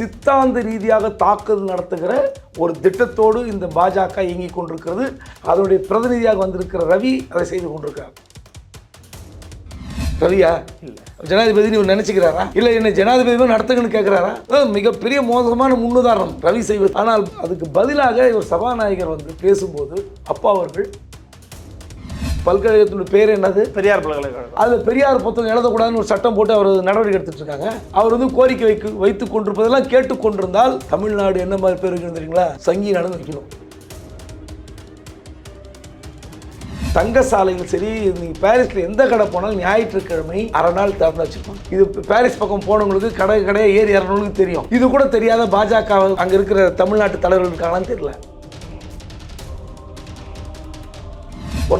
சித்தாந்த ரீதியாக தாக்குதல் நடத்துகிற ஒரு திட்டத்தோடு இந்த பாஜக இயங்கிக் கொண்டிருக்கிறது. அதனுடைய பிரதிநிதியாக வந்திருக்கிற ரவி அதை செய்து கொண்டிருக்கிறார். ரவியா? ஜனாதிபதி நீ நினைச்சுக்கிறாரா? இல்ல என்ன ஜனாதிபதி நடத்துங்கன்னு கேட்கிறாரா மிகப்பெரிய மோசமான முன்னுதாரணம் ரவி செய்வது. ஆனால் அதுக்கு பதிலாக இவர் சபாநாயகர் வந்து பேசும்போது அப்பா அவர்கள் பல்கலைக்கழகத்தினுடைய பேர் என்னது? பெரியார் பல்கலைக்கழகம். அது பெரியார் புத்தகம் எழுதக்கூடாதுன்னு ஒரு சட்டம் போட்டு அவர் நடவடிக்கை எடுத்துட்டு இருக்காங்க அவர் வந்து கோரிக்கை வைக்க வைத்துக் கொண்டிருப்பதெல்லாம் கேட்டுக்கொண்டிருந்தால் தமிழ்நாடு என்ன மாதிரி பேர் வைக்கணும் தெரியுங்களா? சங்கி நடந்து வைக்கணும். தங்க சாலையில் சரி நீங்க பாரிஸ்ல எந்த கடை போனாலும் ஞாயிற்றுக்கிழமை அரை நாள் திறந்து வச்சிருப்பாங்க. இது பாரிஸ் பக்கம் போனவங்களுக்கு கடை கடையை ஏறி இறங்கணுங்களுக்கு தெரியும். இது கூட தெரியாத பாஜக அங்க இருக்கிற தமிழ்நாட்டு தலைவர்கள் இருக்காங்களான்னு தெரியல.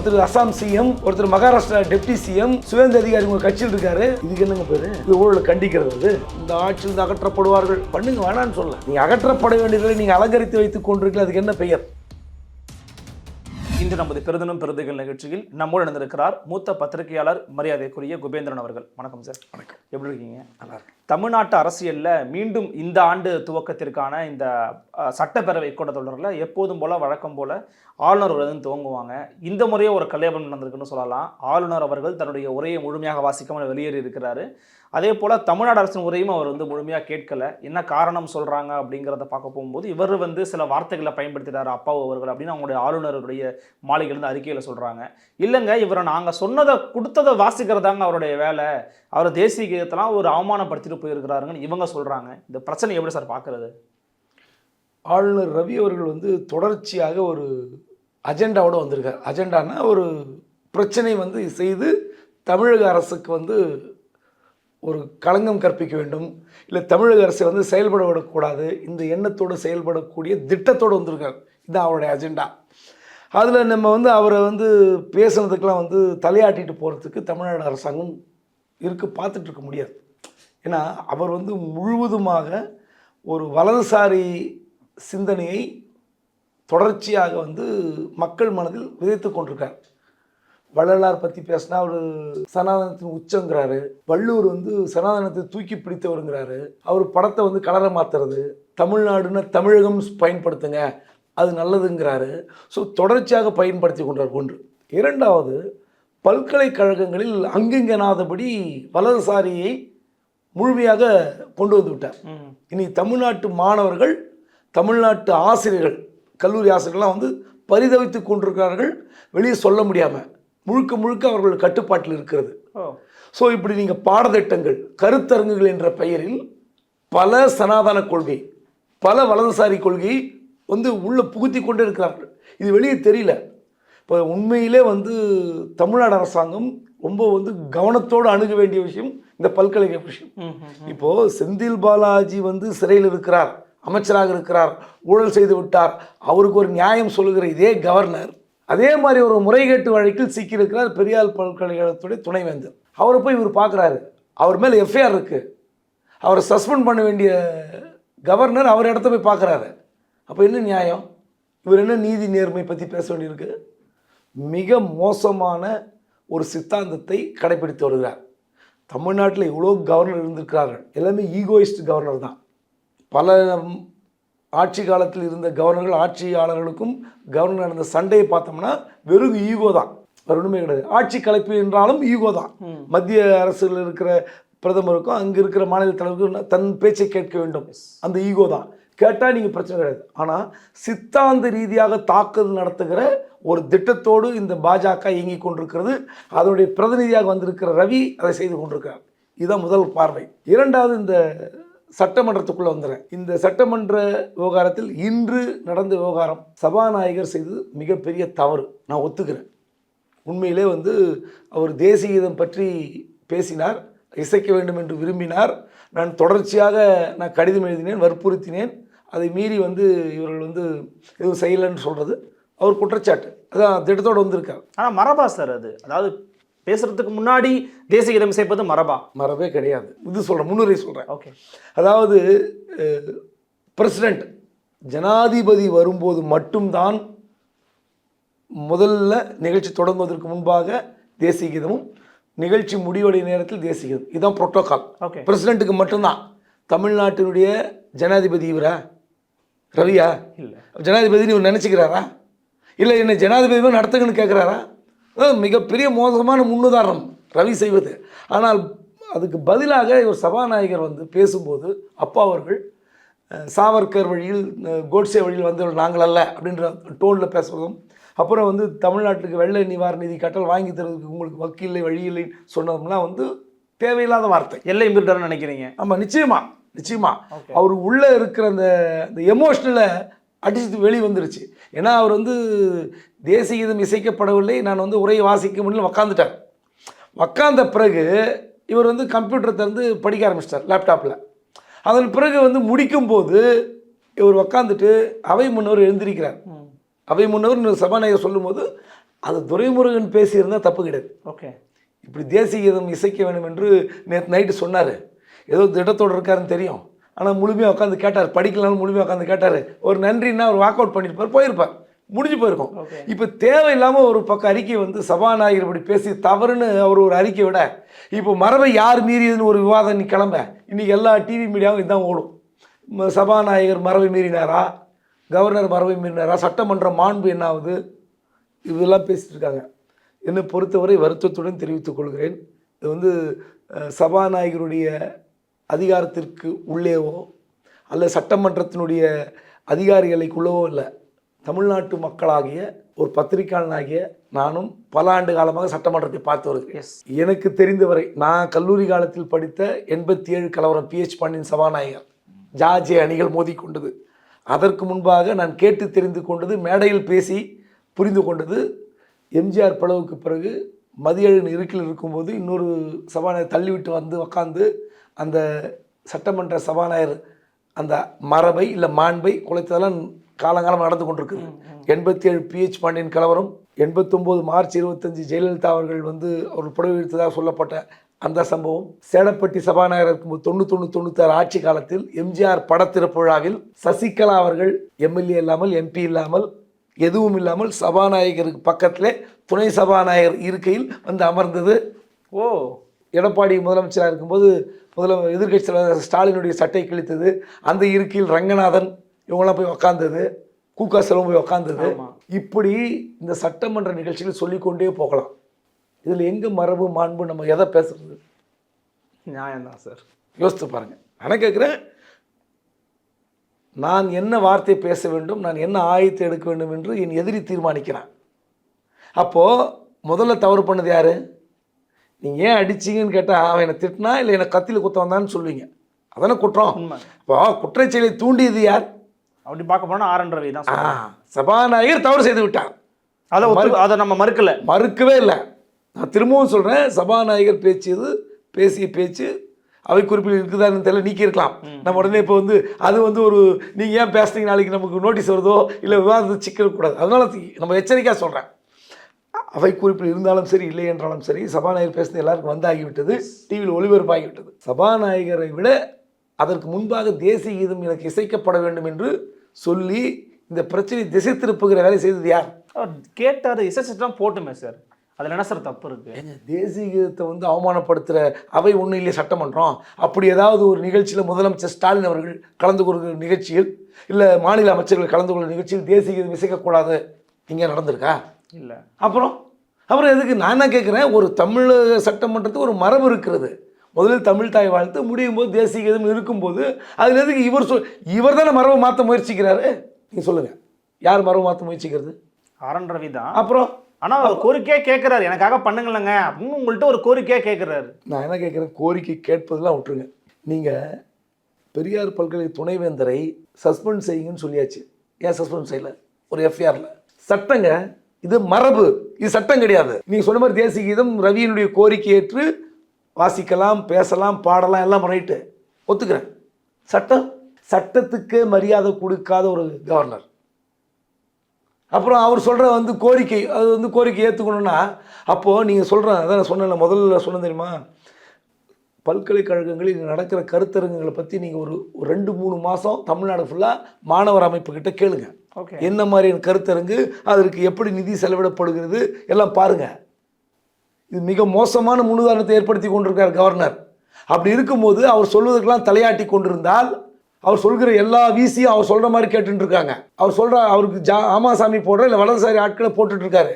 ஒருத்தர் அசாம் சிஎம் ஒருத்தர் மகாராஷ்டிரா டெப்டி சிஎம் சுவேந்த அதிகாரி உங்க கட்சியில் இருக்காரு. இதுக்கு என்னங்க பேரு? இது ஊழலை கண்டிக்கிறது. இந்த ஆட்சியில் அகற்றப்படுவார்கள். பண்ணுங்க வேணாம்னு சொல்ல. நீங்க அகற்றப்பட வேண்டியதை நீங்க அலங்கரித்து வைத்துக் கொண்டிருக்கீங்க அதுக்கு என்ன பெயர்? இன்று நமது பெருதினம் பெருதுகள் நிகழ்ச்சியில் நம்மோடு இணைந்திருக்கிறார் மூத்த பத்திரிகையாளர் மரியாதைக்குரிய குபேந்திரன் அவர்கள். வணக்கம் சார். வணக்கம். எப்படி இருக்கீங்க? நல்லா தமிழ்நாட்டு அரசியல்ல மீண்டும் இந்த ஆண்டு துவக்கத்திற்கான இந்த சட்டப்பேரவை கூட்டத்தொடரில் எப்போதும் போல வழக்கம் போல ஆளுநர் உரையுடன் துவங்குவாங்க. இந்த முறையே ஒரு கல்யாணம் நடந்திருக்குன்னு சொல்லலாம். ஆளுநர் அவர்கள் தன்னுடைய உரையை முழுமையாக வாசிக்காமல் வெளியேறி இருக்கிறாரு அதே போல் தமிழ்நாடு அரசின் உரையும் அவர் வந்து முழுமையாக கேட்கல. என்ன காரணம் சொல்கிறாங்க அப்படிங்கிறத பார்க்க போகும்போது இவர் வந்து சில வார்த்தைகளை பயன்படுத்தினார் அப்பாவு அவர்கள் அப்படின்னு அவங்களுடைய ஆளுநருடைய மாளிகையிலிருந்து அறிக்கையில் சொல்கிறாங்க இல்லைங்க இவரை நாங்கள் சொன்னதை கொடுத்ததை வாசிக்கிறதாங்க அவருடைய வேலை. அவர் தேசிய கீதத்தெல்லாம் ஒரு அவமானப்படுத்திட்டு போயிருக்கிறாருங்கன்னு இவங்க சொல்கிறாங்க இந்த பிரச்சனை எப்படி சார் பார்க்குறது? ஆளுநர் ரவி அவர்கள் வந்து தொடர்ச்சியாக ஒரு அஜெண்டாவோட வந்திருக்கார். அஜெண்டானா ஒரு பிரச்சனை வந்து செய்து தமிழக அரசுக்கு வந்து ஒரு களங்கம் கற்பிக்க வேண்டும். இல்லை தமிழக அரசு வந்து செயல்பட விடக்கூடாது இந்த எண்ணத்தோடு செயல்படக்கூடிய திட்டத்தோடு வந்திருக்கார் இதுதான் அவருடைய அஜெண்டா அதில் நம்ம வந்து அவரை வந்து பேசுனதுக்கெலாம் வந்து தலையாட்டிட்டு போகிறதுக்கு தமிழ்நாடு அரசாங்கம் இருக்க பார்த்துட்டு இருக்க முடியாது. ஏன்னா அவர் வந்து முழுவதுமாக ஒரு வலதுசாரி சிந்தனையை தொடர்ச்சியாக வந்து மக்கள் மனதில் விதைத்து கொண்டிருக்கார். வள்ளலார் பற்றி பேசினா அவர் சனாதனத்தின் உச்சங்கிறாரு. வள்ளுவர் வந்து சனாதனத்தை தூக்கி பிடித்தவருங்கிறாரு. அவர் படத்தை வந்து கலர மாத்துறது தமிழ்நாடுன்னா தமிழகம் பயன்படுத்துங்க அது நல்லதுங்கிறாரு. ஸோ தொடர்ச்சியாக பயன்படுத்தி கொண்டார் ஒன்று. இரண்டாவது பல்கலைக்கழகங்களில் அங்கெங்கனாதபடி வலதுசாரியை முழுமையாக கொண்டு வந்து விட்டார். இனி தமிழ்நாட்டு மாணவர்கள் தமிழ்நாட்டு ஆசிரியர்கள் கல்லூரி ஆசிரியர்கள்லாம் வந்து பரிதவித்து கொண்டிருக்கிறார்கள் வெளியே சொல்ல முடியாமல் முழுக்க முழுக்க அவர்கள் கட்டுப்பாட்டில் இருக்கிறது. ஸோ இப்படி நீங்கள் பாடத்திட்டங்கள் கருத்தரங்குகள் என்ற பெயரில் பல சனாதன கொள்கை பல வலதுசாரி கொள்கையை வந்து உள்ளே புகுத்தி கொண்டே இருக்கிறார்கள். இது வெளியே தெரியல. இப்போ உண்மையிலே வந்து தமிழ்நாடு அரசாங்கம் ரொம்ப வந்து கவனத்தோடு அணுக வேண்டிய விஷயம் இந்த பல்கலைக்கழக விஷயம். ம் ம் இப்போ செந்தில் பாலாஜி வந்து சிறையில் இருக்கிறார் அமைச்சராக இருக்கிறார் ஊழல் செய்து விட்டார். அவருக்கு ஒரு நியாயம் சொல்லுகிற இதே கவர்னர் அதே மாதிரி ஒரு முறைகேட்டு வழக்கில் சிக்கியிருக்கிறார் பெரியார் பல்கலைக்கழகத்துடைய துணைவேந்தர். அவரை போய் இவர் பார்க்குறாரு. அவர் மேலே எஃப்ஐஆர் இருக்குது அவரை சஸ்பெண்ட் பண்ண வேண்டிய கவர்னர் அவர் இடத்த போய் பார்க்குறாரு. அப்போ என்ன நியாயம்? இவர் என்ன நீதி நேர்மை பற்றி பேச வேண்டியிருக்கு? மிக மோசமான ஒரு சித்தாந்தத்தை கடைபிடித்து வருகிறார். தமிழ்நாட்டில் இவ்வளோ கவர்னர் இருந்திருக்கிறார்கள். எல்லாமே ஈகோயிஸ்ட் கவர்னர் தான். பல ஆட்சி காலத்தில் இருந்த கவர்னர்கள் ஆட்சியாளர்களுக்கும் கவர்னர் நடந்த சண்டையை பார்த்தோம்னா வெறும் ஈகோ தான். வேற ஒன்றுமே கிடையாது. ஆட்சி கலைப்பு என்றாலும் ஈகோ தான். மத்திய அரசில் இருக்கிற பிரதமருக்கும் அங்கே இருக்கிற மாநில தலைவருக்கும் தன் பேச்சை கேட்க வேண்டும். அந்த ஈகோ தான். கேட்டால் நீங்கள் பிரச்சனை கிடையாது. ஆனால் சித்தாந்த ரீதியாக தாக்குதல் நடத்துகிற ஒரு திட்டத்தோடு இந்த பாஜக இயங்கிக் கொண்டிருக்கிறது. அதனுடைய பிரதிநிதியாக வந்திருக்கிற ரவி அதை செய்து கொண்டிருக்கிறார். இதுதான் முதல் பார்வை. இரண்டாவது இந்த சட்டமன்றத்துக்குள்ளே வந்துடுறேன் இந்த சட்டமன்ற விவகாரத்தில் இன்று நடந்த விவகாரம் சபாநாயகர் செய்தது மிகப்பெரிய தவறு. நான் ஒத்துக்கிறேன். உண்மையிலே வந்து அவர் தேசிய கீதம் பற்றி பேசினார் இசைக்க வேண்டும் என்று விரும்பினார். நான் தொடர்ச்சியாக நான் கடிதம் எழுதினேன் வற்புறுத்தினேன். அதை மீறி வந்து இவர்கள் வந்து எதுவும் செய்யலைன்னு சொல்கிறது அவர் குற்றச்சாட்டு. அதான் திட்டத்தோடு வந்திருக்கார். ஆனால் மரபா சார் அது. அதாவது பேசுறதுக்கு முன்னாடி தேசிய கீதம் இசைப்பது மரபா? மரபே கிடையாது. இது சொல்கிறேன் முன்னுரை சொல்கிறேன் ஓகே. அதாவது பிரசிடெண்ட் ஜனாதிபதி வரும்போது மட்டும்தான் முதல்ல நிகழ்ச்சி தொடங்குவதற்கு முன்பாக தேசிய கீதமும் நிகழ்ச்சி முடிவடைய நேரத்தில் தேசிய கீதம் இதுதான் புரோட்டோகால் ஓகே. பிரசிடெண்ட்டுக்கு மட்டும்தான். தமிழ்நாட்டினுடைய ஜனாதிபதி இவரா? ரவியா? இல்ல. ஜனாதிபதினு இவர் நினச்சிக்கிறாரா? இல்லை என்ன ஜனாதிபதி நடத்துங்கன்னு கேட்குறாரா மிகப்பெரிய மோசமான முன்னுதாரணம் ரவி செய்வது. ஆனால் அதுக்கு பதிலாக இவர் சபாநாயகர் வந்து பேசும்போது அப்பா அவர்கள் சாவர்கர் வழியில் கோட்சே வழியில் வந்தவர்கள் நாங்கள் அல்ல அப்படின்ற டோனில் பேசுவதும் அப்புறம் வந்து தமிழ்நாட்டுக்கு வெள்ள நிவாரண நிதி கட்டல் வாங்கி தருவதற்கு உங்களுக்கு வக்கீல் இல்லை வழி இல்லைன்னு சொன்னதுலாம் வந்து தேவையில்லாத வார்த்தை. எல்லை மீறிட்டாருன்னு நினைக்கிறீங்க? ஆமாம் நிச்சயமா நிச்சயமா. Okay. அவர் உள்ளே இருக்கிற அந்த அந்த எமோஷ்னலை அடிச்சு வெளி வந்துருச்சு. ஏன்னா அவர் வந்து தேசிய கீதம் இசைக்கப்படவில்லை. நான் வந்து உரையை வாசிக்க முடியல உக்காந்துட்டார் உக்காந்த பிறகு இவர் வந்து கம்ப்யூட்டரை திறந்து படிக்க ஆரம்பிச்சிட்டார் லேப்டாப்பில் அதன் பிறகு வந்து முடிக்கும்போது இவர் உக்காந்துட்டு அவை முன்னவர் எழுந்திருக்கிறார். அவை முன்னவர் சபாநாயகர் சொல்லும்போது அது துரைமுருகன் பேசியிருந்தால் தப்பு கிடையாது. ஓகே. இப்படி தேசிய கீதம் இசைக்க வேண்டும் என்று நேற்று நைட்டு சொன்னார். ஏதோ திட்டத்தோடு இருக்காருன்னு தெரியும். ஆனால் முழுமையாக உட்காந்து கேட்டார். படிக்கலாம்னு முழுமையாக உட்காந்து கேட்டார். ஒரு நன்றின்னா ஒரு வாக் அவுட் பண்ணியிருப்பார் போயிருப்பார். முடிஞ்சு போயிருக்கும். இப்போ தேவையில்லாமல் ஒரு பக்கம் அறிக்கை வந்து சபாநாயகர் இப்படி பேசி தவறுன்னு அவர் ஒரு அறிக்கை விட இப்போ மரபை யார் மீறியதுன்னு ஒரு விவாதம் நீ கிளம்ப. இன்னைக்கு எல்லா டிவி மீடியாவும் இதான் ஓடும். சபாநாயகர் மரபை மீறினாரா? கவர்னர் மரபை மீறினாரா? சட்டமன்ற மாண்பு என்ன ஆகுது இதெல்லாம் பேசிட்டு இருக்காங்க. என்னை பொறுத்தவரை வருத்தத்துடன் தெரிவித்துக் கொள்கிறேன். இது வந்து சபாநாயகருடைய அதிகாரத்திற்கு உள்ளேவோ அல்ல சட்டமன்றத்தினுடைய அதிகாரிகளுக்குள்ளவோ இல்லை. தமிழ்நாட்டு மக்களாகிய ஒரு பத்திரிகையாளனாகிய நானும் பல ஆண்டு காலமாக சட்டமன்றத்தை பார்த்து வருகிறேன். எஸ் எனக்கு தெரிந்தவரை நான் கல்லூரி காலத்தில் படித்த எண்பத்தி ஏழு கலவரம் பிஹெச் பாண்டியன் சபாநாயகர் ஜார்ஜே அணிகள் மோதிக்கொண்டது. அதற்கு முன்பாக நான் கேட்டு தெரிந்து கொண்டது மேடையில் பேசி புரிந்து கொண்டது. எம்ஜிஆர் பிளவுக்கு பிறகு மதியழன் இருக்கில் இருக்கும்போது இன்னொரு சபாநாயகர் தள்ளிவிட்டு வந்து உக்காந்து அந்த சட்டமன்ற சபாநாயகர் அந்த மரபை இல்லை மாண்பை குலைத்ததெல்லாம் காலங்காலம் நடந்து கொண்டிருக்குது. எண்பத்தி ஏழு பிஹெச் பாண்டியன் கலவரம் எண்பத்தொம்போது மார்ச் இருபத்தஞ்சு ஜெயலலிதா அவர்கள் வந்து அவர் புடவை எடுத்ததாக சொல்லப்பட்ட அந்த சம்பவம். சேடப்பட்டி சபாநாயகர் இருக்கும்போது தொண்ணூத்தொன்று தொண்ணூத்தாறு ஆட்சி காலத்தில் எம்ஜிஆர் படத்திறப்பு விழாவில் சசிகலா அவர்கள் எம்எல்ஏ இல்லாமல் எம்பி இல்லாமல் எதுவும் இல்லாமல் சபாநாயகருக்கு பக்கத்திலே துணை சபாநாயகர் இருக்கையில் வந்து அமர்ந்தது. ஓ. எடப்பாடி முதலமைச்சராக இருக்கும்போது முதல எதிர்க்கட்சி தலைவர் ஸ்டாலினுடைய சட்டை கிழித்தது அந்த இருக்கையில் ரங்கநாதன் இவங்களாம் போய் உக்காந்தது கூக்கா செல்வம் போய் உக்காந்தது. இப்படி இந்த சட்டமன்ற நிகழ்ச்சிகள் சொல்லிக்கொண்டே போகலாம். இதில் எங்கே மரபு மாண்பு நம்ம எதை பேசுறது? நியாயம்தான் சார் யோசித்து பாருங்க. நான் கேட்குறேன் நான் என்ன வார்த்தை பேச வேண்டும் நான் என்ன ஆயத்தை எடுக்க வேண்டும் என்று என் எதிரி தீர்மானிக்கிறான். அப்போது முதல்ல தவறு பண்ணது யார்? நீங்கள் ஏன் அடிச்சீங்கன்னு கேட்டால் அவன் என்னை திட்டினா இல்லை என்னை கத்தியில் குத்த வந்தான்னு சொல்லுவீங்க. அதானே குற்றம். அப்போ குற்றச்செயலை தூண்டியது யார்? அப்படி பார்க்க போனா ஆர் என் ரவி தான். சபாநாயகர் தவறு செய்து விட்டார். அதை ஒத்து- அதை நம்ம மறுக்கல. மறுக்கவே இல்லை. நான் திரும்பவும் சொல்கிறேன் சபாநாயகர் பேசியது பேசிய பேச்சு அவை குறிப்பில் இருக்குதான்னு தெரியல நீக்கி இருக்கலாம். நம்ம உடனே இப்போ வந்து அது வந்து ஒரு நீங்கள் ஏன் பேசுனீங்க நாளைக்கு நமக்கு நோட்டீஸ் வருதோ இல்லை விவாதத்தை சிக்கக்கூடாது அதனால தி- நம்ம எச்சரிக்கையாக சொல்கிறேன் அவை குறிப்பில் இருந்தாலும் சரி இல்லை என்றாலும் சரி சபாநாயகர் பேசுனது எல்லாருக்கும் வந்தாகிவிட்டது டிவியில் ஒளிபரப்பாகிவிட்டது. சபாநாயகரை விட அதற்கு முன்பாக தேசிய கீதம் எனக்கு இசைக்கப்பட வேண்டும் என்று சொல்லி இந்த பிரச்சனை திசை திருப்புகிற வேலை செய்தது யார்? கேட்டாரு இசைச்சிட்டு போட்டுமே சார். அதுல என்ன சார் தப்பு இருக்கு? ஏங்க தேசிய கீதத்தை வந்து அவமானப்படுத்துகிற அவை ஒன்றும் இல்லையே சட்டமன்றம்? அப்படி ஏதாவது ஒரு நிகழ்ச்சியில் முதலமைச்சர் ஸ்டாலின் அவர்கள் கலந்து கொள்கிற நிகழ்ச்சியில் இல்லை மாநில அமைச்சர்கள் கலந்து கொள்கிற நிகழ்ச்சியில் தேசிய கீதம் இசைக்கக்கூடாது இங்கே நடந்திருக்கா? இல்ல. அப்புறம் அப்புறம் எதுக்கு? நான் என்ன கேட்குறேன் ஒரு தமிழக சட்டமன்றத்துக்கு ஒரு மரபு இருக்கிறது. முதலில் தமிழ் தாய் வாழ்த்து முடியும் போது தேசிய கீதம் இருக்கும்போது அதில் எதுக்கு இவர் சொல் இவர் தானே மரபை மாற்ற முயற்சிக்கிறாரு? நீங்கள் சொல்லுங்கள் யார் மரபு மாற்ற முயற்சிக்கிறது? ஆர் என் ரவி தான். அப்புறம்? ஆனா அவர் கோரிக்கையே கேட்கிறாரு எனக்காக பண்ணுங்களேங்க. அப்படின்னு உங்கள்ட்ட ஒரு கோரிக்கையே கேட்கிறாரு நான் என்ன கேட்குறேன் கோரிக்கை கேட்பதெல்லாம் விட்டுருங்க. நீங்கள் பெரியார் பல்கலை துணைவேந்தரை சஸ்பெண்ட் செய்யுங்கன்னு சொல்லியாச்சு. ஏன் சஸ்பெண்ட் செய்யல? ஒரு எஃப்ஐஆரில் சட்டங்க இது மரபு இது சட்டம் கிடையாது. நீங்கள் சொன்ன மாதிரி தேசிய கீதம் ரவியினுடைய கோரிக்கை ஏற்று வாசிக்கலாம் பேசலாம் பாடலாம் எல்லாம் ரைட்டு. ஒத்துக்கிறேன். சட்டம் சட்டத்துக்கு மரியாதை கொடுக்காத ஒரு கவர்னர். அப்புறம் அவர் சொல்கிற வந்து கோரிக்கை அது வந்து கோரிக்கை ஏற்றுக்கணும்னா அப்போது நீங்கள் சொல்கிற அதான் நான் சொன்னேன் முதல்ல சொன்னேன் தெரியுமா? பல்கலைக்கழகங்களில் நடக்கிற கருத்தரங்குகளை பற்றி நீங்கள் ஒரு ரெண்டு மூணு மாதம் தமிழ்நாடு ஃபுல்லாக மாணவர் அமைப்புக்கிட்ட கேளுங்கள் என்ன மாதிரியான கருத்தரங்கு அதற்கு எப்படி நிதி செலவிடப்படுகிறது எல்லாம் பாருங்கள் இது மிக மோசமான முன்னுதாரணத்தை ஏற்படுத்தி கொண்டிருக்கார் கவர்னர். அப்படி இருக்கும்போது அவர் சொல்வதற்கெல்லாம் தலையாட்டி கொண்டிருந்தால் அவர் சொல்கிற எல்லா வீசியும் அவர் சொல்கிற மாதிரி கேட்டுருக்காங்க அவர் சொல்கிற அவருக்கு ஜா ஆமாசாமி போடுற இல்லை வலதுசாரி ஆட்களை போட்டுட்ருக்காரு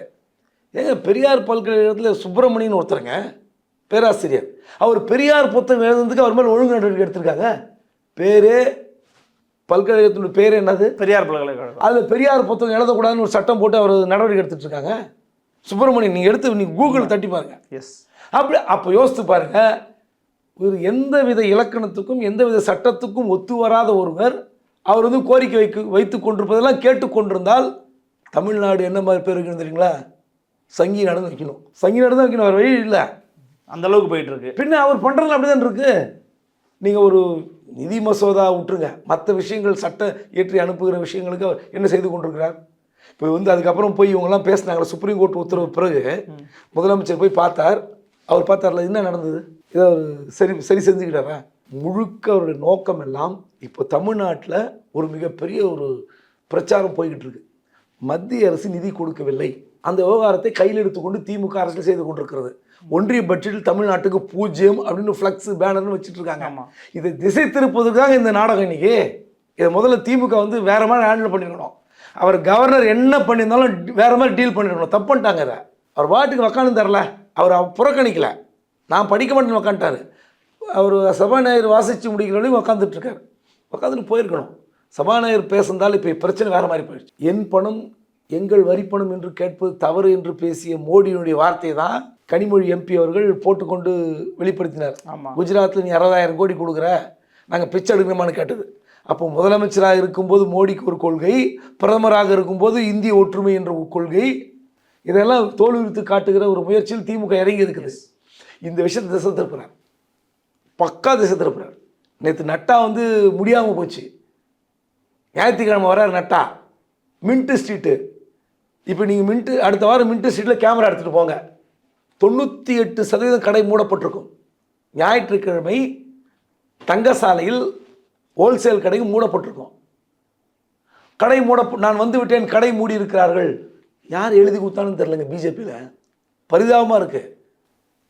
ஏங்க பெரியார் பல்கலைக்கழகத்தில் சுப்பிரமணியன் ஒருத்தருங்க பேராசிரியர். அவர் பெரியார் புத்தகம் எழுதுறதுக்கு அவர் மேலே ஒழுங்கு நடவடிக்கை எடுத்திருக்காங்க. பேரே பல்கலைக்கழகத்தினுடைய பேர் என்னது? பெரியார் பல்கலைக்கழகம். அதில் பெரியார் புத்தகம் எழுதக்கூடாதுன்னு ஒரு சட்டம் போட்டு அவர் நடவடிக்கை எடுத்துட்டு இருக்காங்க. சுப்பிரமணியன் நீங்கள் எடுத்து நீங்கள் கூகுள் தட்டி பாருங்க. எஸ் அப்படி அப்போ யோசித்து பாருங்க. ஒரு எந்த வித இலக்கணத்துக்கும் எந்த வித சட்டத்துக்கும் ஒத்து வராத ஒருவர் அவர் வந்து கோரிக்கை வைக்க வைத்து கொண்டிருப்பதெல்லாம் கேட்டுக்கொண்டிருந்தால் தமிழ்நாடு என்ன மாதிரி பேர் வைக்கணும் தெரியுங்களா? சங்கி நடந்து வைக்கணும். சங்கி நடந்து வைக்கணும் அவர் வழி இல்லை. அந்த அளவுக்கு போயிட்டு இருக்கு. பின்ன அவர் பண்ணுறதுல அப்படி தான் இருக்கு. நீங்கள் ஒரு நிதி மசோதா விட்டுருங்க. மற்ற விஷயங்கள் சட்டம் இயற்றி அனுப்புகிற விஷயங்களுக்கு அவர் என்ன செய்து கொண்டிருக்கிறார்? இப்போ வந்து அதுக்கப்புறம் போய் இவங்கெல்லாம் பேசினாங்களே சுப்ரீம் கோர்ட் உத்தரவு பிறகு முதலமைச்சர் போய் பார்த்தார். அவர் பார்த்தார்ல என்ன நடந்தது? இதை அவர் சரி சரி செஞ்சுக்கிட்டாரா? முழுக்க அவருடைய நோக்கம் எல்லாம் இப்போ தமிழ்நாட்டில் ஒரு மிகப்பெரிய ஒரு பிரச்சாரம் போய்கிட்டு இருக்கு. மத்திய அரசு நிதி கொடுக்கவில்லை. அந்த விவகாரத்தை கையில் எடுத்துக்கொண்டு திமுக அரசு செய்து கொண்டிருக்கிறது. ஒன்றிய பட்ஜெட்டில் தமிழ்நாட்டுக்கு பூஜ்ஜியம் அப்படின்னு ஃப்ளக்ஸ் பேனர்னு வச்சுட்டு இருக்காங்க இதை திசை திருப்பதற்காக இந்த நாடகம் இன்னைக்கு. இதை முதல்ல திமுக வந்து வேற மாதிரி ஹேண்டில் பண்ணிருக்கணும். அவர் கவர்னர் என்ன பண்ணியிருந்தாலும் வேற மாதிரி டீல் பண்ணிருக்கணும். தப்பு பண்ணிட்டாங்க இதை. அவர் பாட்டுக்கு உக்காந்து தரல. அவர் அவ- புறக்கணிக்கல. நான் படிக்க மாட்டேன்னு உக்காந்துட்டாரு. அவர் சபாநாயகர் வாசித்து முடிக்கிற வரையும் உக்காந்துட்டு இருக்காரு உக்காந்துட்டு போயிருக்கணும். சபாநாயகர் பேசுந்தால் இப்போ பிரச்சனை வேற மாதிரி போயிடுச்சு. என் பணம் எங்கள் வரி பணம் என்று கேட்பது தவறு என்று பேசிய மோடியினுடைய வார்த்தையை தான் கனிமொழி எம்பி அவர்கள் போட்டுக்கொண்டு வெளிப்படுத்தினார். ஆமா. குஜராத்தில் நீ அறுபதாயிரம் கோடி கொடுக்குற நாங்கள் பிச்சை எடுக்கணுமான்னு கேட்டது. அப்போ முதலமைச்சராக இருக்கும்போது மோடிக்கு ஒரு கொள்கை பிரதமராக இருக்கும்போது இந்திய ஒற்றுமை என்ற ஒரு கொள்கை. இதெல்லாம் தோல்வித்து காட்டுகிற ஒரு முயற்சியில் திமுக இறங்கி இருக்குது. இந்த விஷயத்தை திசை திருப்புறார். பக்கா திசை திருப்புறார். நேற்று நட்டா வந்து முடியாமல் போச்சு. ஞாயிற்றுக்கிழமை வரார் நட்டா. Mint street. இப்போ நீங்கள் மின்ட்டு அடுத்த வாரம் மின்ட்டு ஸ்ட்ரீட்டில் கேமரா எடுத்துகிட்டு போங்க. தொண்ணூற்றி எட்டு சதவீதம் கடை மூடப்பட்டிருக்கும். ஞாயிற்றுக்கிழமை தங்கசாலையில் ஹோல்சேல் கடை மூடப்பட்டிருக்கும். கடை மூட நான் வந்து விட்டேன் கடை மூடி இருக்கிறார்கள். யார் எழுதி கொடுத்தான்னு தெரிலங்க பிஜேபியில் பரிதாபமாக இருக்குது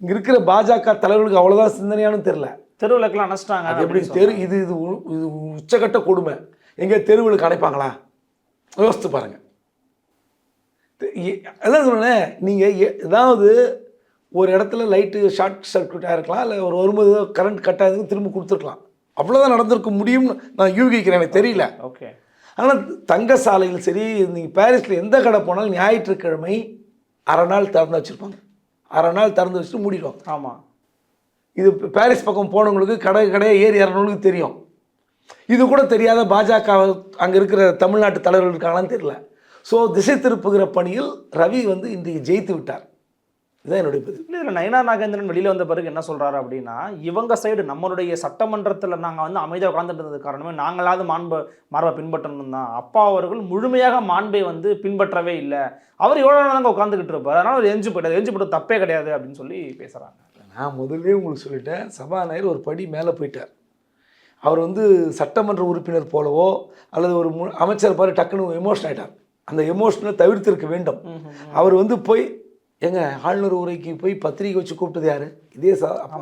இங்கே இருக்கிற பாஜக தலைவர்களுக்கு அவ்வளோதான் சிந்தனையானு தெரில தெருவிளக்கெல்லாம் அணைச்சிட்டாங்க அது எப்படி தெரு இது இது இது உச்சக்கட்ட கொடுமை. எங்கே தெருவுகளுக்கு அடைப்பாங்களா யோசித்து பாருங்க. தெ- எ- அதான் சொன்னேன் நீங்கள் ஏதாவது ஒரு இடத்துல லைட்டு ஷார்ட் சர்க்யூட்டாக இருக்கலாம் இல்லை ஒரு வரும்போது கரண்ட் கட் ஆகுதுன்னு திரும்ப கொடுத்துருக்கலாம். அவ்வளோதான் நடந்திருக்க முடியும்னு நான் யூகிக்கிறேன் எனக்கு தெரியல. ஓகே ஆனால் தங்க சாலையில் சரி நீங்கள் பாரிஸில் எந்த கடை போனாலும் ஞாயிற்றுக்கிழமை அரை நாள் திறந்து வச்சுருப்பாங்க. அரை நாள் திறந்து வச்சுட்டு மூடிடுவாங்க. ஆமா. இது பாரிஸ் பக்கம் போனவங்களுக்கு கடை கடையை ஏறி இறங்கணுங்களுக்கு தெரியும். இது கூட தெரியாத பாஜக அங்கே இருக்கிற தமிழ்நாட்டு தலைவர்கள் இருக்காங்களான்னு தெரியல. ஸோ திசை திருப்புகிற பணியில் ரவி வந்து இன்றைக்கு ஜெயித்து விட்டார். இதுதான் என்னுடைய பதில். இல்ல இதுல நயனா நாகேந்திரன் வெளியில வந்த பிறகு என்ன சொல்றாரு அப்படின்னா இவங்க சைடு நம்மளுடைய சட்டமன்றத்துல நாங்க வந்து அமைதியா உட்கார்ந்துட்டு இருந்தது காரணமே நாங்களாவது மாண்பு மரபை பின்பற்றணும் தான். அப்பா அவர்கள் முழுமையாக மாண்பை வந்து பின்பற்றவே இல்லை. அவர் எவ்வளோ தாங்க உட்காந்துக்கிட்டு இருப்பார்? அதனால அவர் எஞ்சி போயிட்டார். எஞ்சி போட்டு தப்பே கிடையாது அப்படின்னு சொல்லி பேசுறாங்க. நான் முதல்லயே உங்களுக்கு சொல்லிட்டேன் சபாநாயகர் ஒரு படி மேலே போயிட்டார். அவர் வந்து சட்டமன்ற உறுப்பினர் போலவோ அல்லது ஒரு மு அமைச்சர் பாரு டக்குன்னு எமோஷன் ஆயிட்டார். அந்த எமோஷனை தவிர்த்திருக்க வேண்டும். அவர் வந்து போய் எங்க ஆளுநர் உரைக்கு போய் பத்திரிக்கை வச்சு கூப்பிட்டது யாரு? இதே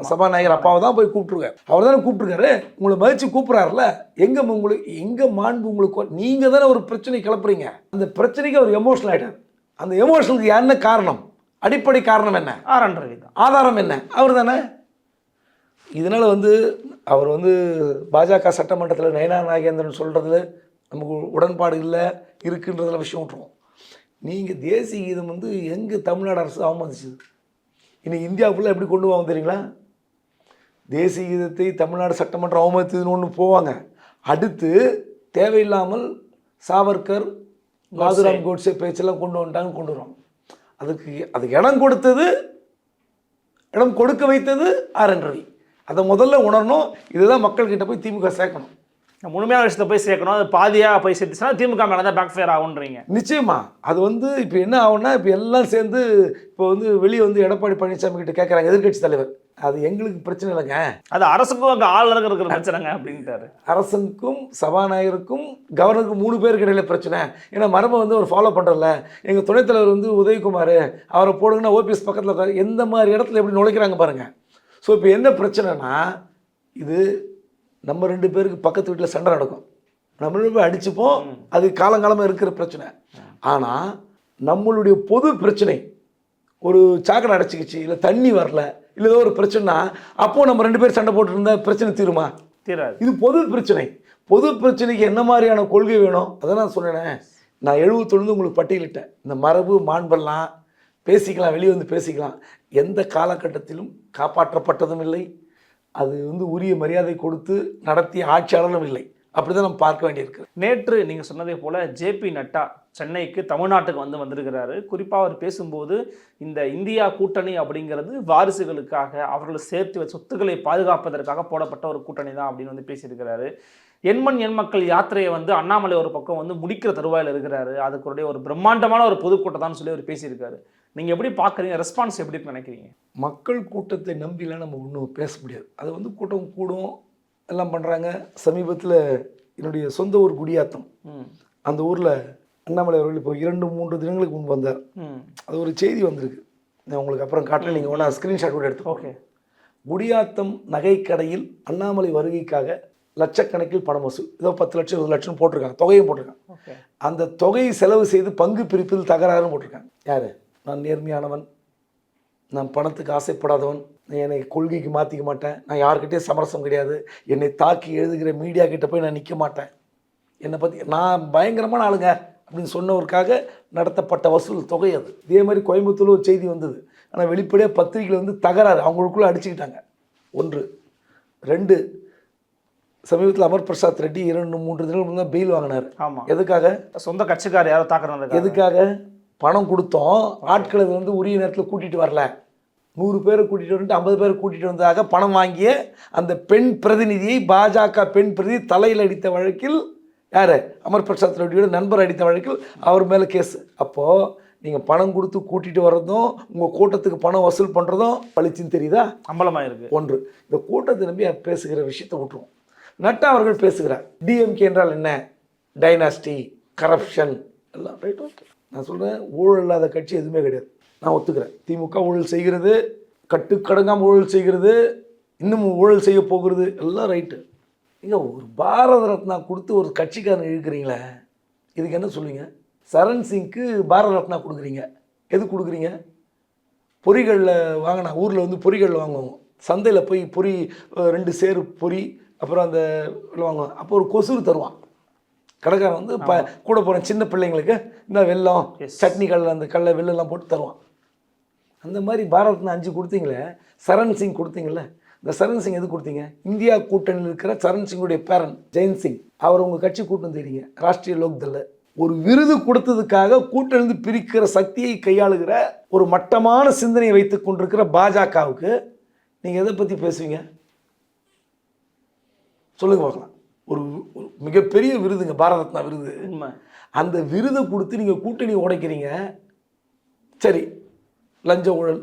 சபாநாயகர் அப்பாவை தான் போய் கூப்பிட்டுருக்காரு. அவர் தானே கூப்பிட்டுருக்காரு. உங்களை மதிச்சு கூப்பிட்றாருல எங்க உங்களுக்கு எங்க மாண்பு உங்களுக்கு நீங்க தானே ஒரு பிரச்சனை கிளப்புறீங்க. அந்த பிரச்சனைக்கு அவர் எமோஷனல் ஆயிட்டார். அந்த எமோஷனுக்கு என்ன காரணம்? அடிப்படை காரணம் என்ன? ஆதாரம் என்ன? அவர் தானே. இதனால் வந்து அவர் வந்து பாஜக சட்டமன்றத்தில் நயனா நாகேந்திரன் சொல்கிறதுல நமக்கு உடன்பாடு இல்லை இருக்குன்றதுல விஷயம் விட்டுருவோம். நீங்கள் தேசிய கீதம் வந்து எங்கே தமிழ்நாடு அரசு அவமதிச்சது? இன்னைக்கு இந்தியா ஃபுல்லாக எப்படி கொண்டு போவாங்க தெரியுங்களா? தேசிய கீதத்தை தமிழ்நாடு சட்டமன்றம் அவமதித்ததுன்னு ஒன்று போவாங்க. அடுத்து தேவையில்லாமல் சாவர்கர் மாதுராம் கோட்ஸே பேச்செல்லாம் கொண்டு வந்துட்டாங்க கொண்டு வருவாங்க அதுக்கு அதுக்கு இடம் கொடுத்தது இடம் கொடுக்க வைத்தது ஆர் என் ரவி. அதை முதல்ல உணரணும். இதுதான் மக்கள்கிட்ட போய் திமுக சேர்க்கணும். முழுமையான விஷயத்தை போய் சேர்க்கணும். அது பாதியா போய் சேர்த்துச்சுன்னா திமுக மேலே தான் பேக் ஃபேர் ஆகுன்றீங்க நிச்சயமா. அது வந்து இப்போ என்ன ஆகும்னா இப்போ எல்லாம் சேர்ந்து இப்போ வந்து வெளியே வந்து எடப்பாடி பழனிசாமி கிட்ட கேட்குறாங்க எதிர்க்கட்சி தலைவர். அது எங்களுக்கு பிரச்சனை இல்லைங்க. அது அரசுக்கும் அங்கே ஆளுநருக்கு இருக்கிற பிரச்சனைங்க அப்படின்ட்டாரு. அரசுக்கும் சபாநாயகருக்கும் கவர்னருக்கும் மூணு பேருக்கு இடையில பிரச்சனை. ஏன்னா மரபை வந்து அவர் ஃபாலோ பண்ணுறல எங்கள் துணைத் தலைவர் வந்து உதயகுமார் அவரை போடுங்கன்னா ஓபிஎஸ் பக்கத்தில் எந்த மாதிரி இடத்துல எப்படி நுழைக்கிறாங்க பாருங்க. ஸோ இப்போ என்ன பிரச்சனைனா இது நம்ம ரெண்டு பேருக்கு பக்கத்து வீட்டில் சண்டை நடக்கும். நம்ம ரெண்டு பேரும் அடிச்சுப்போம். அது காலங்காலமாக இருக்கிற பிரச்சனை. ஆனால் நம்மளுடைய பொது பிரச்சனை ஒரு சாக்கடை அடைச்சிக்கிச்சு இல்லை தண்ணி வரல இல்லை ஏதோ ஒரு பிரச்சனைனா அப்போ நம்ம ரெண்டு பேரும் சண்டை போட்டு இருந்தா பிரச்சனை தீருமா? தீராது. இது பொது பிரச்சனை. பொது பிரச்சனைக்கு என்ன மாதிரியான கொள்கை வேணும்? அதை நான் சொன்னேனே. நான் எழுபத்தொழுந்து உங்களுக்கு பட்டியலிட்டேன். இந்த மரபு மாண்பெல்லாம் பேசிக்கலாம் வெளியே வந்து பேசிக்கலாம். எந்த காலகட்டத்திலும் காப்பாற்றப்பட்டதும் இல்லை. அது வந்து உரிய மரியாதை கொடுத்து நடத்திய ஆட்சியாளரும் இல்லை. அப்படி தான் நம்ம பார்க்க வேண்டியிருக்கு. நேற்று நீங்கள் சொன்னதே போல் ஜேபி நட்டா சென்னைக்கு தமிழ்நாட்டுக்கு வந்து வந்திருக்கிறாரு. குறிப்பாக அவர் பேசும்போது இந்த இந்தியா கூட்டணி அப்படிங்கிறது வாரிசுகளுக்காக அவர்களை சேர்த்து வச்ச சொத்துக்களை பாதுகாப்பதற்காக போடப்பட்ட ஒரு கூட்டணி தான் அப்படின்னு வந்து பேசியிருக்கிறாரு. எண்மண் எண் மக்கள் யாத்திரையை வந்து அண்ணாமலை ஒரு பக்கம் வந்து முடிக்கிற தருவாயில் இருக்கிறாரு. அதுக்குடைய ஒரு பிரம்மாண்டமான ஒரு பொதுக்கூட்டம் தான் சொல்லி அவர் பேசியிருக்காரு. நீங்கள் எப்படி பார்க்குறீங்க ரெஸ்பான்ஸ் எப்படி நினைக்கிறீங்க? மக்கள் கூட்டத்தை நம்பிலாம் நம்ம ஒன்றும் பேச முடியாது. அது வந்து கூட்டம் கூடும் எல்லாம் பண்ணுறாங்க சமீபத்தில் என்னுடைய சொந்த ஊர் குடியாத்தம். அந்த ஊரில் அண்ணாமலை அவர்கள் இப்போ இரண்டு மூன்று தினங்களுக்கு முன்பு வந்தார். அது ஒரு செய்தி வந்திருக்கு. நான் உங்களுக்கு அப்புறம் காட்டுறேன். நீங்கள் ஒன்றா ஸ்க்ரீன்ஷாட் கூட எடுத்து ஓகே. குடியாத்தம் நகைக்கடையில் அண்ணாமலை வருகைக்காக லட்சக்கணக்கில் பணம் வசூல் ஏதோ பத்து லட்சம் இருபது லட்சம் போட்டிருக்காங்க. தொகையும் போட்டிருக்காங்க. அந்த தொகையை செலவு செய்து பங்கு பிரிப்பில் தகராறும் போட்டிருக்காங்க. யார்? நான் நேர்மையானவன். நான் பணத்துக்கு ஆசைப்படாதவன். என்னை கொள்கைக்கு மாற்றிக்க மாட்டேன். நான் யார்கிட்டயும் சமரசம் கிடையாது. என்னை தாக்கி எழுதுகிற மீடியா கிட்ட போய் நான் நிற்க மாட்டேன். என்னை பற்றி நான் பயங்கரமான ஆளுங்க அப்படின்னு சொன்னவருக்காக நடத்தப்பட்ட வசூல் தொகை அது. இதே மாதிரி கோயம்புத்தூர்ல ஒரு செய்தி வந்தது. ஆனால் வெளிப்படையாக பத்திரிகையில் வந்து தகராறு. அவங்களுக்குள்ளே அடிச்சுக்கிட்டாங்க. ஒன்று. ரெண்டு. சமீபத்தில் அமர் பிரசாத் ரெட்டி இரண்டு மூன்று தினங்கள் பெயில் வாங்கினார். ஆமாம் எதுக்காக? சொந்த கட்சிக்கார் யாரோ தாக்குறாங்க எதுக்காக? பணம் கொடுத்தோம். ஆட்களை வந்து உரிய நேரத்தில் கூட்டிகிட்டு வரல. நூறு பேரை கூட்டிகிட்டு வந்துட்டு ஐம்பது பேரை கூட்டிகிட்டு வந்ததாக பணம் வாங்கிய அந்த பெண் பிரதிநிதியை பாஜக பெண் பிரதிநிதி தலையில் அடித்த வழக்கில் யார்? அமர் பிரசாத் ரெட்டியோட நண்பர் அடித்த வழக்கில் அவர் மேலே கேஸ். அப்போது நீங்கள் பணம் கொடுத்து கூட்டிகிட்டு வர்றதும் உங்கள் கூட்டத்துக்கு பணம் வசூல் பண்ணுறதும் பளிச்சுன்னு தெரியுதா? அம்பலமாக இருக்கு ஒன்று. இந்த கூட்டத்தை நம்பி பேசுகிற விஷயத்தை விட்டுருவோம். நட்டா அவர்கள் பேசுகிறார். டிஎம்கே என்றால் என்ன? டைனாஸ்டி கரப்ஷன் எல்லாம் ரைட் ஓகே நான் சொல்கிறேன் ஊழல் இல்லாத கட்சி எதுவுமே கிடையாது. நான் ஒத்துக்கிறேன். திமுக ஊழல் செய்கிறது கட்டுக்கடங்காமல் ஊழல் செய்கிறது இன்னும் ஊழல் செய்ய போகிறது எல்லாம் ரைட்டு. இங்கே ஒரு பாரத ரத்னா கொடுத்து ஒரு கட்சிக்காரன் இழுக்கிறீங்களே இதுக்கு என்ன சொல்லுவீங்க? சரண் சிங்க்கு பாரத ரத்னா கொடுக்குறீங்க. எது கொடுக்குறீங்க? பொரிகளில் வாங்கினா ஊரில் வந்து பொரிகள் வாங்குவோம் சந்தையில் போய் பொரி ரெண்டு சேரு பொரி அப்புறம் அந்த இதுல வாங்குவோம் அப்போ ஒரு கொசுறு தருவான். கடைக்காரன் வந்து ப கூட போகிற சின்ன பிள்ளைங்களுக்கு இந்த Yes. சட்னி கடலை அந்த கடலை வெள்ளம்லாம் போட்டு தருவான் அந்த மாதிரி பாரத்னா அஞ்சு கொடுத்தீங்களே சரண் சிங் கொடுத்தீங்களே இந்த சரண் சிங் எது கொடுத்தீங்க? இந்தியா கூட்டணியில் இருக்கிற சரண் சிங்குடைய பேரன் ஜெயந்த் சிங். அவர் உங்கள் கட்சி கூட்டம் தெரியுங்க ராஷ்ட்ரிய லோக்தல்ல ஒரு விருது கொடுத்ததுக்காக கூட்டணிந்து பிரிக்கிற சக்தியை கையாளுகிற ஒரு மட்டமான சிந்தனையை வைத்துக் கொண்டிருக்கிற பாஜகவுக்கு நீங்கள் எதை பற்றி பேசுவீங்க? சொல்லுங்க பார்க்கலாம். ஒரு மிகப்பெரிய விருதுங்க பாரத ரத்னா விருது. அந்த விருதை கொடுத்து நீங்கள் கூட்டணி உடைக்கிறீங்க. சரி லஞ்ச ஊழல்.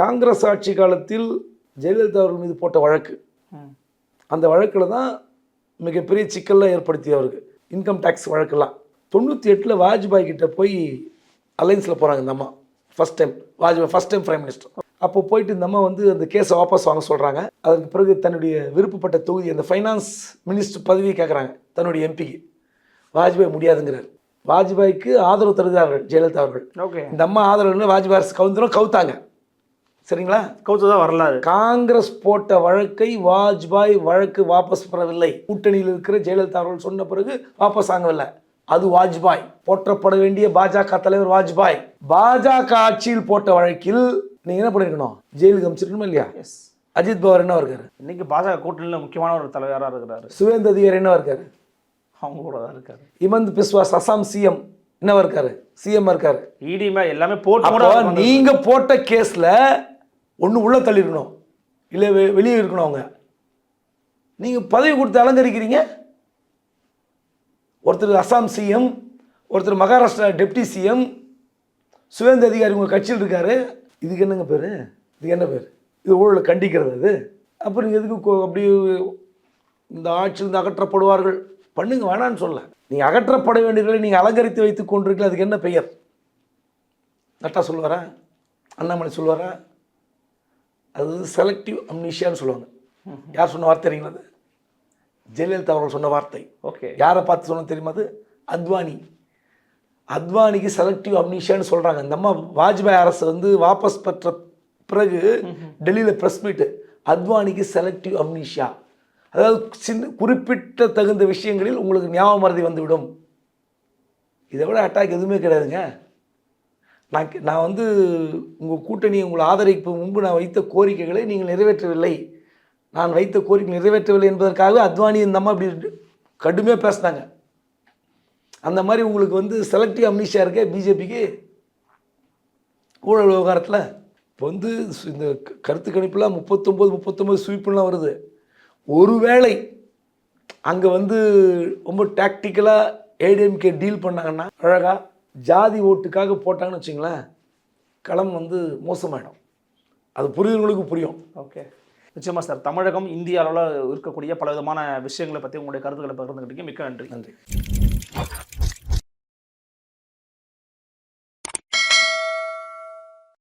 காங்கிரஸ் ஆட்சி காலத்தில் ஜெயலலிதா அவர்கள் மீது போட்ட வழக்கு. அந்த வழக்கில் தான் மிகப்பெரிய சிக்கல்லாம் ஏற்படுத்திய அவருக்கு இன்கம் டேக்ஸ் வழக்கெல்லாம். தொண்ணூற்றி எட்டில் வாஜ்பாய் கிட்ட போய் அலைன்ஸில் போகிறாங்க இந்த அம்மா. First time Vajpayee first time prime minister அப்போ போயிட்டு இந்த அம்மா வந்து அந்த கேஸை வாபஸ் வாங்க சொல்கிறாங்க அதுக்கு பிறகு தன்னுடைய விருப்பப்பட்ட தொகுதி அந்த ஃபைனான்ஸ் மினிஸ்டர் பதவியை கேட்குறாங்க தன்னுடைய எம்பிக்கு வாஜ்பாய் முடியாதுங்கிறார். வாஜ்பாய்க்கு ஆதரவு தருகிறார்கள் ஜெயலலிதா அவர்கள். ஓகே. இந்த அம்மா ஆதரவு வாஜ்பாய் அரசு கவுந்தரும் கவுத்தாங்க. சரிங்களா? கவுத்து தான் வரலாறு. காங்கிரஸ் போட்ட வழக்கை வாஜ்பாய் வழக்கு வாபஸ் பெறவில்லை. கூட்டணியில் இருக்கிற ஜெயலலிதா அவர்கள் சொன்ன பிறகு வாபஸ் வாங்கவில்லை. அது வாஜ்பாய். போற்றப்பட வேண்டிய பாஜக தலைவர் வாஜ்பாய். பாஜக ஆட்சியில் போட்ட வழக்கில் நீங்க என்ன பண்ணிருக்கணும்? ஜெயிலுக்கு அமைச்சிருக்கணுமா இல்லையா? எஸ் அஜித் பவார் என்ன இருக்காரு? இன்னைக்கு பாஜக கூட்டணியில் முக்கியமான ஒரு தலைவராக இருக்கிறாரு. சுவேந்த அதிகாரி என்ன இருக்காரு? அவங்க கூட தான் இருக்காரு. இமந்த் பிஸ்வாஸ் அசாம் சிஎம் என்னவா இருக்காரு? சிஎம் இருக்காரு. இடி மே எல்லாமே போட்டு நீங்க போட்ட கேஸ்ல ஒண்ணு உள்ள தள்ளிருக்கணும். இல்லை வெளியே இருக்கணும் அவங்க. நீங்க பதவி கொடுத்து அலங்கரிக்கிறீங்க. ஒருத்தர் அசாம் சிஎம் ஒருத்தர் மகாராஷ்டிரா டெப்டி சிஎம் சுவேந்த அதிகாரி உங்கள் கட்சியில் இருக்காரு. இதுக்கு என்னங்க பேர்? இதுக்கு என்ன பேர்? இது ஊழலை கண்டிக்கிறது அது அப்புறம் நீங்கள் எதுக்கு அப்படி இந்த ஆட்சியிலிருந்து அகற்றப்படுவார்கள்? பண்ணுங்க வேணான்னு சொல்ல. நீங்கள் அகற்றப்பட வேண்டியவர்களை நீங்கள் அலங்கரித்து வைத்துக் கொண்டிருக்கீங்க. அதுக்கு என்ன பெயர்? நட்டா சொல்லுவாரா? அண்ணாமலை சொல்லுவாரா? அது செலக்டிவ் அம்னிஷியான்னு சொல்லுவாங்க. யார் சொன்ன வார்த்தை தெரியுங்களா அது? ஜெயலலிதா அவர்கள் சொன்ன வார்த்தை. ஓகே. யாரை பார்த்து சொன்ன தெரியுமா அது? அத்வானி. அத்வானிக்கு செலக்டிவ் அப்னிஷான்னு சொல்கிறாங்க இந்த அம்மா வாஜ்பாய் அரசு வந்து வாபஸ் பெற்ற பிறகு டெல்லியில் ப்ரெஸ் மீட்டு அத்வானிக்கு செலக்டிவ் அப்னிஷா அதாவது சின்ன குறிப்பிட்ட தகுந்த விஷயங்களில் உங்களுக்கு ஞாபக மறதி வந்துவிடும். இதை விட அட்டாக் எதுவுமே கிடையாதுங்க. நான் நான் வந்து உங்கள் கூட்டணி உங்களை ஆதரிப்பு முன்பு நான் வைத்த கோரிக்கைகளை நீங்கள் நிறைவேற்றவில்லை. நான் வைத்த கோரிக்கை நிறைவேற்றவில்லை என்பதற்காகவே அத்வானி இந்த அம்மா இப்படி கடுமையாக பேசினாங்க. அந்த மாதிரி உங்களுக்கு வந்து செலக்டிவ் அம்னிஷியா இருக்கே பிஜேபிக்கு ஊழல் விவகாரத்தில்? இப்போ வந்து இந்த கருத்து கணிப்புலாம் முப்பத்தொம்போது முப்பத்தொம்போது ஸ்வீப்புலாம் வருது. ஒருவேளை அங்கே வந்து ரொம்ப டாக்டிக்கலாக ஏடிஎம்கே டீல் பண்ணாங்கன்னா அழகா ஜாதி ஓட்டுக்காக போட்டாங்கன்னு வச்சுங்களேன் களம் வந்து மோசமாயிடும். அது புரியுறவங்களுக்கு புரியும். ஓகே. நிச்சயமா சார். தமிழகம் இந்திய அளவில் இருக்கக்கூடிய பல விதமான விஷயங்களை பற்றி உங்களுடைய கருத்துக்களை பகிர்ந்துக்கிட்டீங்க மிக்க நன்றி. நன்றி.